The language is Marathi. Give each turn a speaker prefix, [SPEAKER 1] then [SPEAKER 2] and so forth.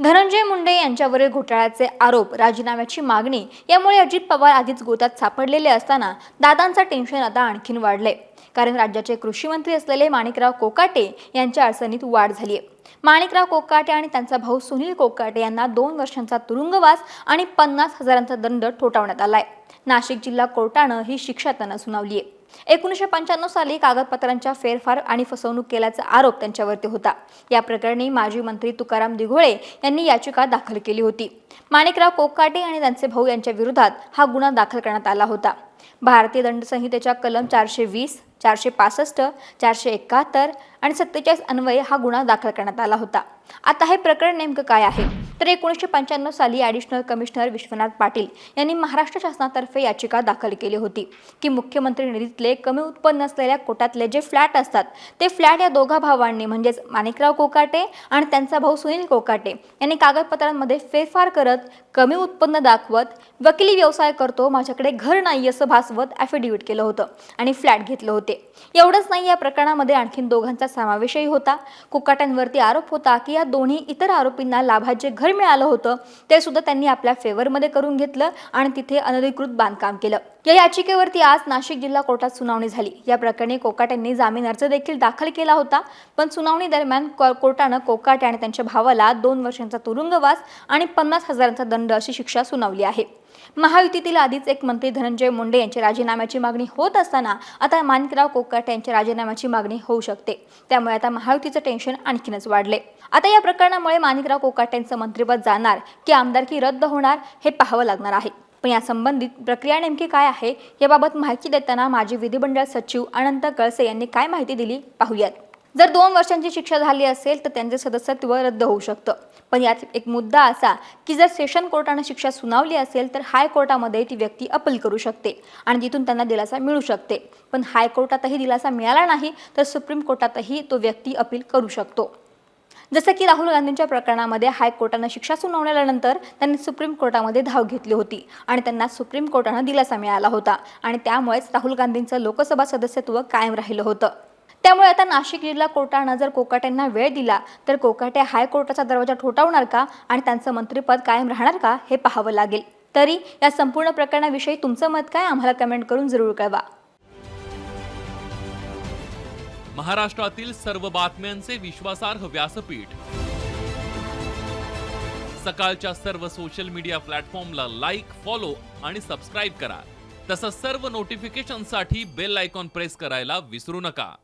[SPEAKER 1] धनंजय मुंडे यांच्यावरील घोटाळ्याचे आरोप राजीनाम्याची मागणी यामुळे अजित पवार आधीच गोत्यात सापडलेले असताना दादांचं टेन्शन आता आणखीन वाढले कारण राज्याचे कृषी मंत्री असलेले माणिकराव कोकाटे यांच्या अडचणीत वाढ झाली आहे माणिकराव कोकाटे आणि त्यांचा भाऊ सुनील कोकाटे यांना दोन वर्षांचा तुरुंगवास आणि पन्नास हजारांचा दंड ठोठावण्यात आलाय. नाशिक जिल्हा कोर्टानं ही शिक्षा त्यांना सुनावली आहे एकोणीसशे पंच्याण्णव साली कागदपत्रांच्या फेरफार आणि फसवणूक केल्याचा आरोप त्यांच्यावरती होता. या प्रकरणी माजी मंत्री तुकाराम दिघोळे यांनी याचिका दाखल केली होती. माणिकराव कोकाटे आणि त्यांचे भाऊ यांच्या विरोधात हा गुन्हा दाखल करण्यात आला होता. भारतीय दंडसंहितेच्या कलम चारशे वीस चारशे पासष्ट चारशे एकाहत्तर आणि सत्तेचाळीस अन्वये हा गुन्हा दाखल करण्यात आला होता. आता हे प्रकरण नेमकं काय आहे? तर एकोणीसशे पंच्याण्णव साली ॲडिशनल कमिशनर विश्वनाथ पाटील यांनी महाराष्ट्र शासनातर्फे याचिका दाखल केली होती की मुख्यमंत्री निधीतले कमी उत्पन्न असलेल्या कोटातले जे फ्लॅट असतात ते फ्लॅट या दोघा भावांनी म्हणजेच माणिकराव कोकाटे आणि त्यांचा भाऊ सुनील कोकाटे यांनी कागदपत्रांमध्ये फेरफार करत कमी उत्पन्न दाखवत वकिली व्यवसाय करतो माझ्याकडे घर नाही असं भासवत ॲफिडेव्हिट केलं होतं आणि फ्लॅट घेतलं होते. एवढंच नाही या प्रकरणामध्ये आणखीन दोघांचा समावेशही होता. कोकाट्यांवरती आरोप होता की या दोन्ही इतर आरोपींना लाभाचे घर मिळालं होतं ते सुद्धा त्यांनी आपल्या फेवरमध्ये करून घेतलं आणि तिथे अनधिकृत बांधकाम केलं. या याचिकेवरती आज नाशिक जिल्हा कोर्टात सुनावणी झाली. या प्रकरणी कोकाटेंनी जामीन अर्ज देखील दाखल केला होता पण सुनावणी दरम्यान को- कोर्टानं कोकाट आणि त्यांच्या भावाला दोन वर्षांचा तुरुंगवास आणि पन्नास हजारांचा दंड अशी शिक्षा सुनावली आहे. महायुतीतील आधीच एक मंत्री धनंजय मुंडे यांच्या राजीनाम्याची मागणी होत असताना आता माणिकराव कोकाटे यांच्या राजीनाम्याची मागणी होऊ शकते. त्यामुळे आता महायुतीचं टेन्शन आणखीनच वाढले. आता या प्रकरणामुळे माणिकराव कोकाटेंचं मंत्रिपद जाणार की आमदारकी रद्द होणार हे पाहावं लागणार आहे. पण या संबंधित प्रक्रिया नेमकी काय आहे याबाबत माहिती देताना माजी विधिमंडळ सचिव अनंत कळसे यांनी काय माहिती दिली पाहूयात. जर दोन वर्षांची शिक्षा झाली असेल तर त्यांचे सदस्यत्व रद्द होऊ शकतं. पण यात एक मुद्दा असा की जर सेशन कोर्टानं शिक्षा सुनावली असेल तर हायकोर्टामध्ये ती व्यक्ती अपील करू शकते आणि तिथून त्यांना दिलासा मिळू शकते. पण हायकोर्टातही दिलासा मिळाला नाही तर सुप्रीम कोर्टातही तो व्यक्ती अपील करू शकतो. जसं की राहुल गांधींच्या प्रकरणामध्ये हायकोर्टानं शिक्षा सुनावल्यानंतर त्यांनी सुप्रीम कोर्टामध्ये धाव घेतली होती आणि त्यांना सुप्रीम कोर्टानं दिलासा मिळाला होता आणि त्यामुळेच राहुल गांधींचं लोकसभा सदस्यत्व कायम राहिलं होतं. त्यामुळे आता नाशिक जिल्हा कोर्टानं जर कोकाट्यांना वेळ दिला तर कोकाटे हायकोर्टाचा दरवाजा ठोठावणार का? आणि त्यांचं मंत्रिपद कायम राहणार का? हे पाहावं लागेल. तरी या संपूर्ण प्रकरणाविषयी तुमचं मत काय? आम्हाला कमेंट करून जरूर कळवा.
[SPEAKER 2] महाराष्ट्रातील सर्व बातम्यांचे विश्वासार्ह व्यासपीठ. सकाळच्या सर्व सोशल मीडिया प्लॅटफॉर्मला लाईक फॉलो आणि सबस्क्राईब करा. तसंच सर्व नोटिफिकेशनसाठी बेल आयकॉन प्रेस करायला विसरू नका.